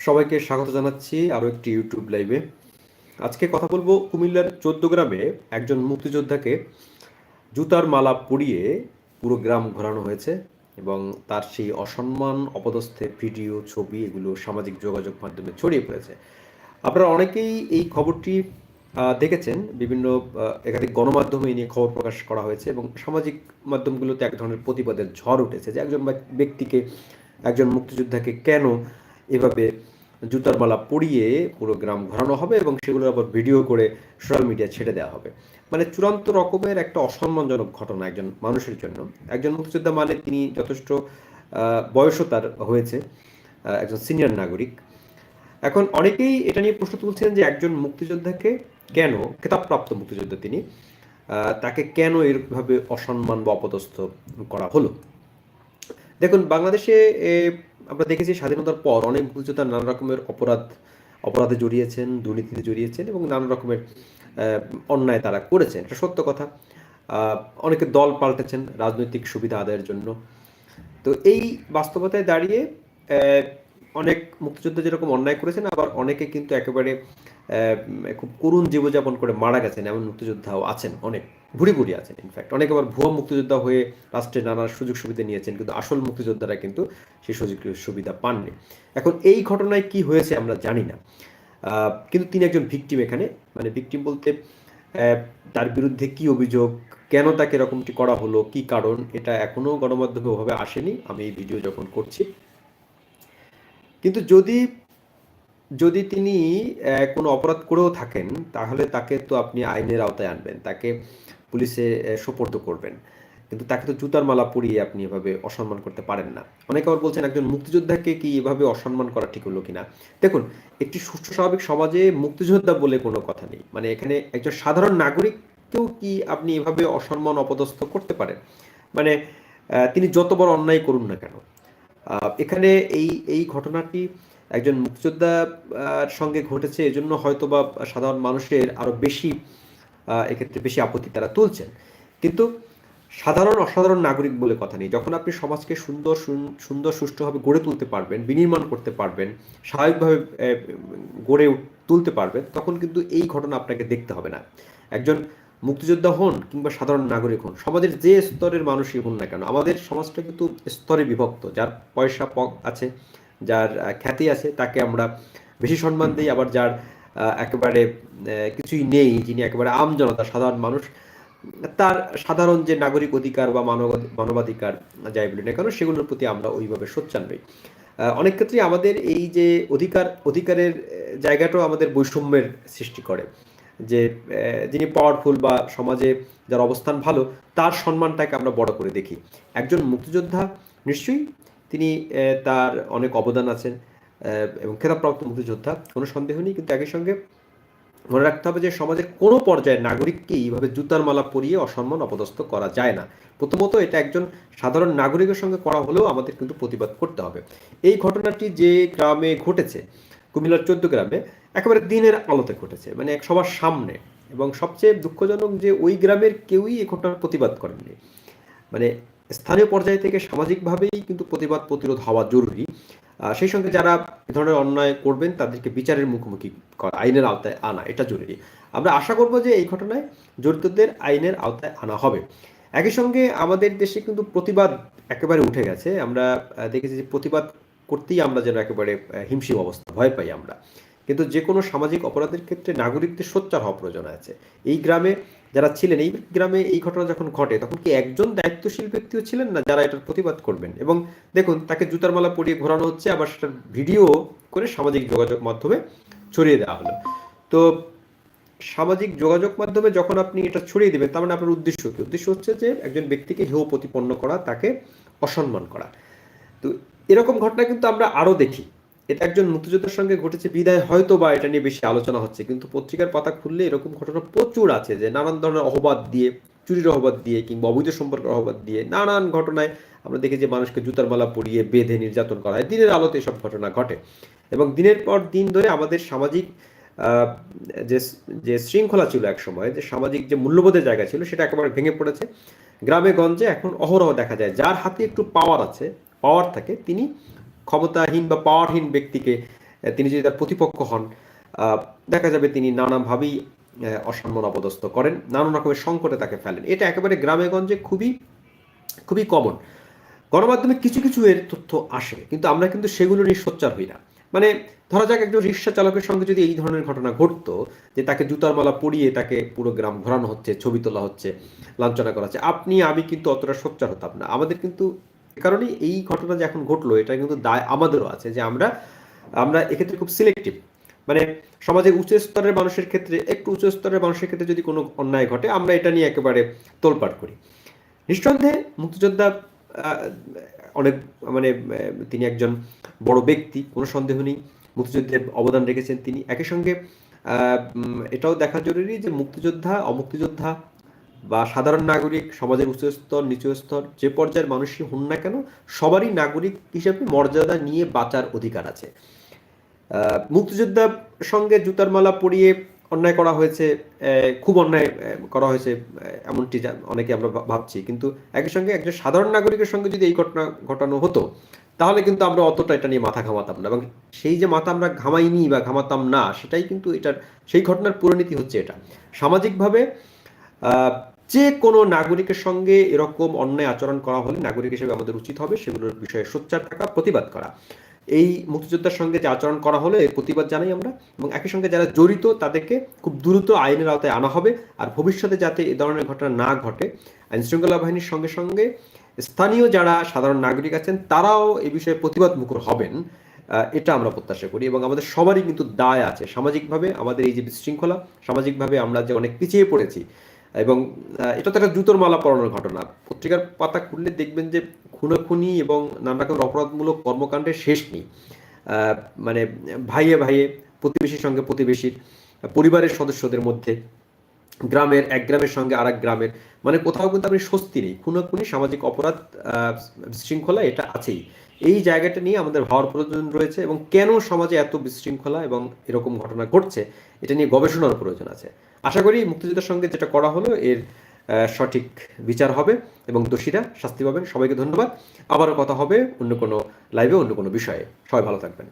সবাইকে স্বাগত জানাচ্ছি আরও একটি ইউটিউব লাইভে আজকে কথা বলব কুমিল্লার চোদ্দ গ্রামে একজন মুক্তিযোদ্ধাকে জুতার মালা পরিয়ে পুরো গ্রাম ঘোরানো হয়েছে এবং তার সেই অসম্মান অপদস্থে ভিডিও, ছবি এগুলো সামাজিক যোগাযোগ মাধ্যমে ছড়িয়ে পড়েছে। আপনারা অনেকেই এই খবরটি দেখেছেন, বিভিন্ন একাধিক গণমাধ্যমে নিয়ে খবর প্রকাশ করা হয়েছে এবং সামাজিক মাধ্যমগুলোতে এক ধরনের প্রতিবাদের ঝড় উঠেছে যে একজন ব্যক- ব্যক্তিকে, একজন মুক্তিযোদ্ধাকে কেন এভাবে জুতার মালা পরিয়ে পুরো গ্রাম ঘোরানো হবে এবং সেগুলোর আবার ভিডিও করে সোশ্যাল মিডিয়া ছেড়ে দেওয়া হবে। মানে চূড়ান্ত রকমের একটা অসম্মানজনক ঘটনা একজন মানুষের জন্য। একজন মুক্তিযোদ্ধা মানে তিনি যথেষ্ট বয়সও তার হয়েছে একজন সিনিয়র নাগরিক। এখন অনেকেই এটা নিয়ে প্রশ্ন তুলছেন যে একজন মুক্তিযোদ্ধাকে কেন, খেতাবপ্রাপ্ত মুক্তিযোদ্ধা তিনি তাকে কেন এরভাবে অসম্মান বা অপদস্থ করা হলো? দেখুন, বাংলাদেশে আমরা দেখেছি স্বাধীনতার পর অনেক মুক্তিযোদ্ধা নানা রকমের অপরাধ, অপরাধে জড়িয়েছেন, দুর্নীতিতে জড়িয়েছেন এবং নানা রকমের অন্যায় তারা করেছেন। এটা সত্য কথা। অনেকে দল পাল্টেছেন রাজনৈতিক সুবিধা আদায়ের জন্য। তো এই বাস্তবতায় দাঁড়িয়ে অনেক মুক্তিযোদ্ধা যেরকম অন্যায় করেছেন, আবার অনেকে কিন্তু একেবারে খুব করুণ জীবনযাপন করে মারা গেছেন, এমন মুক্তিযোদ্ধাও আছেন অনেক। ভুড়ি ভুড়ি আছেন ইনফ্যাক্ট অনেকে আবার ভুয়া মুক্তিযোদ্ধা হয়ে রাষ্ট্রের নানা সুযোগ সুবিধা নিয়েছেন, কিন্তু আসল মুক্তিযোদ্ধারা কিন্তু সেই সুযোগ সুবিধা পাননি। এখন এই ঘটনায় কি হয়েছে আমরা জানি না। কিন্তু তিনি একজন ভিকটিম এখানে। মানে ভিকটিম বলতে তার বিরুদ্ধে কি অভিযোগ, কেন তাকে এরকমটি করা হলো, কি কারণ, এটা এখনও গণমাধ্যমে ওভাবে আসেনি। আমি এই ভিডিও যখন করছি। কিন্তু যদি যদি তিনি কোনো অপরাধ করেও থাকেন, তাহলে তাকে তো আপনি আইনের আওতায় আনবেন। তাকে পুলিশে সোপর্দ করবেন। কিন্তু তাকে তো জুতার মালা পরিয়ে আপনি এভাবে অসম্মান করতে পারেন না। অনেকে আবার বলছেন, একজন মুক্তিযোদ্ধাকে কি এভাবে অসম্মান করা ঠিক হলো কিনা? দেখুন, একটি সুস্থ স্বাভাবিক সমাজে মুক্তিযোদ্ধা বলে কোনো কথা নেই। মানে এখানে একজন সাধারণ নাগরিককেও কি আপনি এভাবে অসম্মান অপদস্থ করতে পারেন? মানে তিনি যত বড় অন্যায় করুন না কেন। এখানে এই এই ঘটনাটি একজন মুক্তিযোদ্ধার সঙ্গে ঘটেছে। এজন্য হয়তো বা সাধারণ মানুষের আরও বেশি এক্ষেত্রে বেশি আপত্তি তারা তুলছেন। কিন্তু সাধারণ অসাধারণ নাগরিক বলে কথা নেই। যখন আপনি সমাজকে সুন্দর সুন্দর সুষ্ঠুভাবে গড়ে তুলতে পারবেন, বিনির্মাণ করতে পারবেন, স্বাভাবিকভাবে গড়ে তুলতে পারবেন, তখন কিন্তু এই ঘটনা আপনাকে দেখতে হবে না। একজন মুক্তিযোদ্ধা হন কিংবা সাধারণ নাগরিক হন, সমাজের যে স্তরের মানুষই হন না কেন, আমাদের সমাজটা কিন্তু স্তরে বিভক্ত। যার পয়সা আছে, যার খ্যাতি আছে, তাকে আমরা বেশি সম্মান দিই, আবার যার একেবারে কিছুই নেই যিনি একেবারে আম জনতা, সাধারণ মানুষ। তার সাধারণ যে নাগরিক অধিকার বা মানব মানবাধিকার যাই বলি না কেন, সেগুলোর প্রতি আমরা ওইভাবে সোচ্চার নই। অনেক ক্ষেত্রে আমাদের এই যে অধিকার, অধিকারের জায়গাটাও আমাদের বৈষম্যের সৃষ্টি করে। যে যিনি পাওয়ারফুল বা সমাজে যার অবস্থান ভালো, তার সম্মানটাকে আমরা বড় করে দেখি। একজন মুক্তিযোদ্ধা, নিশ্চয়ই তিনি তার অনেক অবদান আছেন। এবং খেতাবপ্রাপ্ত মুক্তিযোদ্ধা, কোনো সন্দেহ নেই, কিন্তু একই সঙ্গে মনে রাখতে হবে যে সমাজের কোনো পর্যায়ে নাগরিককে এইভাবে জুতার মালা পরিয়ে অসম্মান অপদস্থ করা যায় না। প্রথমত এটা একজন সাধারণ নাগরিকের সঙ্গে করা হলেও আমাদের কিন্তু প্রতিবাদ করতে হবে। এই ঘটনাটি যে গ্রামে ঘটেছে, কুমিল্লার চোদ্দ গ্রামে, একেবারে দিনের আলোতে ঘটেছে মানে এক সবার সামনে। এবং সবচেয়ে দুঃখজনক যে ওই গ্রামের কেউই এই ঘটনার প্রতিবাদ করেননি। মানে স্থানীয় পর্যায় থেকে সামাজিকভাবেই কিন্তু প্রতিবাদ প্রতিরোধ হওয়া জরুরি। সেই সঙ্গে যারা এ ধরনের অন্যায় করবেন, তাদেরকে বিচারের মুখোমুখি করা, আইনের আওতায় আনা, এটা জরুরি। আমরা আশা করব যে এই ঘটনায় জড়িতদের আইনের আওতায় আনা হবে। একই সঙ্গে আমাদের দেশে কিন্তু প্রতিবাদ একেবারে উঠে গেছে। আমরা দেখেছি যে প্রতিবাদ করতেই আমরা যেন একেবারে হিমশিম অবস্থা ভয় পাই আমরা। কিন্তু যে কোনো সামাজিক অপরাধের ক্ষেত্রে নাগরিকদের সোচ্চার হওয়া প্রয়োজন আছে। এই গ্রামে যারা ছিলেন, এই গ্রামে এই ঘটনা যখন ঘটে, তখন কি একজন দায়িত্বশীল ব্যক্তিও ছিলেন না যারা এটার প্রতিবাদ করবেন? এবং দেখুন, তাকে জুতার মালা পরিয়ে ঘোরানো হচ্ছে, আবার সেটার ভিডিও করে সামাজিক যোগাযোগ মাধ্যমে ছড়িয়ে দেওয়া হলো। তো সামাজিক যোগাযোগ মাধ্যমে যখন আপনি এটা ছড়িয়ে দেবেন, তার মানে আপনার উদ্দেশ্য কি? উদ্দেশ্য হচ্ছে যে একজন ব্যক্তিকে হেয় প্রতিপন্ন করা, তাকে অসম্মান করা। তো এরকম ঘটনা কিন্তু আমরা আরও দেখি। এটা একজন মুক্তিযোদ্ধার সঙ্গে ঘটেছে, বিদায় হয়তো বা এটা নিয়ে বেশি আলোচনা হচ্ছে, কিন্তু পত্রিকার পাতা খুললে এরকম ঘটনা প্রচুর আছে যে নানান ধরনের অহবাদ দিয়ে, চুরির অহবাদ দিয়ে কিংবা অবৈধ সম্পর্কের অহবাদ দিয়ে নানান ঘটনায় আমরা দেখি যে মানুষকে জুতার মালা পরিয়ে বেঁধে নির্যাতন করা হয়। দিনের আলোতে এসব ঘটনা ঘটে এবং দিনের পর দিন ধরে আমাদের সামাজিক যে যে শৃঙ্খলা ছিল এক সময়, যে সামাজিক যে মূল্যবোধের জায়গা ছিল সেটা একেবারে ভেঙে পড়েছে। গ্রামে গঞ্জে এখন অহরহ দেখা যায়। যার হাতে একটু পাওয়ার আছে পাওয়ার থাকে, তিনি ক্ষমতাহীন বা পাওয়ারহীন ব্যক্তিকে তিনি যদি তার প্রতিপক্ষ হন দেখা যাবে তিনি নানাভাবেই অসম্মান অপদস্থ করেন, নানান রকমের সংকটে তাকে ফেলেন। এটা একেবারে গ্রামে গঞ্জে খুবই খুবই কমন গণমাধ্যমে কিছু কিছু এর তথ্য আসে, কিন্তু আমরা কিন্তু সেগুলো নিয়ে সোচ্চার হই না। মানে ধরা যাক একজন রিক্সা চালকের সঙ্গে যদি এই ধরনের ঘটনা ঘটতো, যে তাকে জুতার মালা পরিয়ে তাকে পুরো গ্রাম ঘোরানো হচ্ছে, ছবি তোলা হচ্ছে, লাঞ্ছনা করা হচ্ছে, আপনি, আমি কিন্তু অতটা সোচ্চার হতাম না। আমাদের কিন্তু এ কারণেই এই ঘটনা যে এখন ঘটলো, এটা কিন্তু দায় আমাদেরও আছে যে আমরা আমরা এক্ষেত্রে খুব সিলেক্টিভ মানে সমাজের উচ্চ স্তরের মানুষের ক্ষেত্রে, একটু উচ্চ স্তরের মানুষের ক্ষেত্রে যদি কোনো অন্যায় ঘটে, আমরা এটা নিয়ে একেবারে তোলপাট করি। নিঃসন্দেহে মুক্তিযোদ্ধা অনেক মানে তিনি একজন বড় ব্যক্তি, কোনো সন্দেহ নেই। মুক্তিযুদ্ধে অবদান রেখেছেন তিনি। একই সঙ্গে এটাও দেখা জরুরি যে মুক্তিযোদ্ধা, অমুক্তিযোদ্ধা বা সাধারণ নাগরিক, সমাজের উচ্চ স্তর নিচু স্তর যে পর্যায়ের মানুষই হন না কেন, সবারই নাগরিক হিসেবে মর্যাদা নিয়ে বাঁচার অধিকার আছে। মুক্তিযোদ্ধার সঙ্গে জুতার মালা পরিয়ে অন্যায় করা হয়েছে খুব অন্যায় করা হয়েছে এমনটি অনেকে আমরা ভাবছি। কিন্তু একই সঙ্গে একজন সাধারণ নাগরিকের সঙ্গে যদি এই ঘটনা ঘটানো হতো, তাহলে কিন্তু আমরা অতটা এটা নিয়ে মাথা ঘামাতাম না। এবং সেই যে মাথা আমরা ঘামাইনি বা ঘামাতাম না, সেটাই কিন্তু এটার, সেই ঘটনার পরিণতি হচ্ছে এটা। সামাজিকভাবে যে কোনো নাগরিকের সঙ্গে এরকম অন্যায় আচরণ করা হলে নাগরিক হিসেবে আমাদের উচিত হবে সেগুলোর বিষয়ে সোচ্চার থাকা, প্রতিবাদ করা। এই মুক্তিযোদ্ধার সঙ্গে যে আচরণ করা হলো এর প্রতিবাদ জানাই আমরা এবং একই সঙ্গে যারা জড়িত তাদেরকে খুব দ্রুত আইনের আওতায় আনা হবে আর ভবিষ্যতে যাতে এ ধরনের ঘটনা না ঘটে আইন শৃঙ্খলা বাহিনীর সঙ্গে সঙ্গে স্থানীয় যারা সাধারণ নাগরিক আছেন, তারাও এ বিষয়ে প্রতিবাদ মুখর হবেন এটা আমরা প্রত্যাশা করি এবং আমাদের সবারই কিন্তু দায় আছে। সামাজিকভাবে আমাদের এই যে বিশৃঙ্খলা, সামাজিকভাবে আমরা যে অনেক পিছিয়ে পড়েছি এবং এটা তো একটা জুতোর মালা পরানোর ঘটনা। পত্রিকার পাতা খুললে দেখবেন যে খুনোখুনি এবং নানা রকমের অপরাধমূলক কর্মকাণ্ডের শেষ নেই। মানে ভাইয়ে ভাইয়ে, প্রতিবেশীর সঙ্গে প্রতিবেশীর, পরিবারের সদস্যদের মধ্যে, গ্রামের, এক গ্রামের সঙ্গে আরেক গ্রামের মানে কোথাও কিন্তু আপনি স্বস্তি নেই। খুনোখুনি, সামাজিক অপরাধ শৃঙ্খলা এটা আছেই। এই জায়গাটা নিয়ে আমাদের ভাবার প্রয়োজন রয়েছে এবং কেন সমাজে এত বিশৃঙ্খলা এবং এরকম ঘটনা ঘটছে, এটা নিয়ে গবেষণার প্রয়োজন আছে। আশা করি মুক্তিযোদ্ধার সঙ্গে যেটা করা হলো, এর সঠিক বিচার হবে এবং দোষীরা শাস্তি পাবেন। সবাইকে ধন্যবাদ। আবারও কথা হবে অন্য কোনো লাইভে অন্য কোনো বিষয়ে। সবাই ভালো থাকবেন।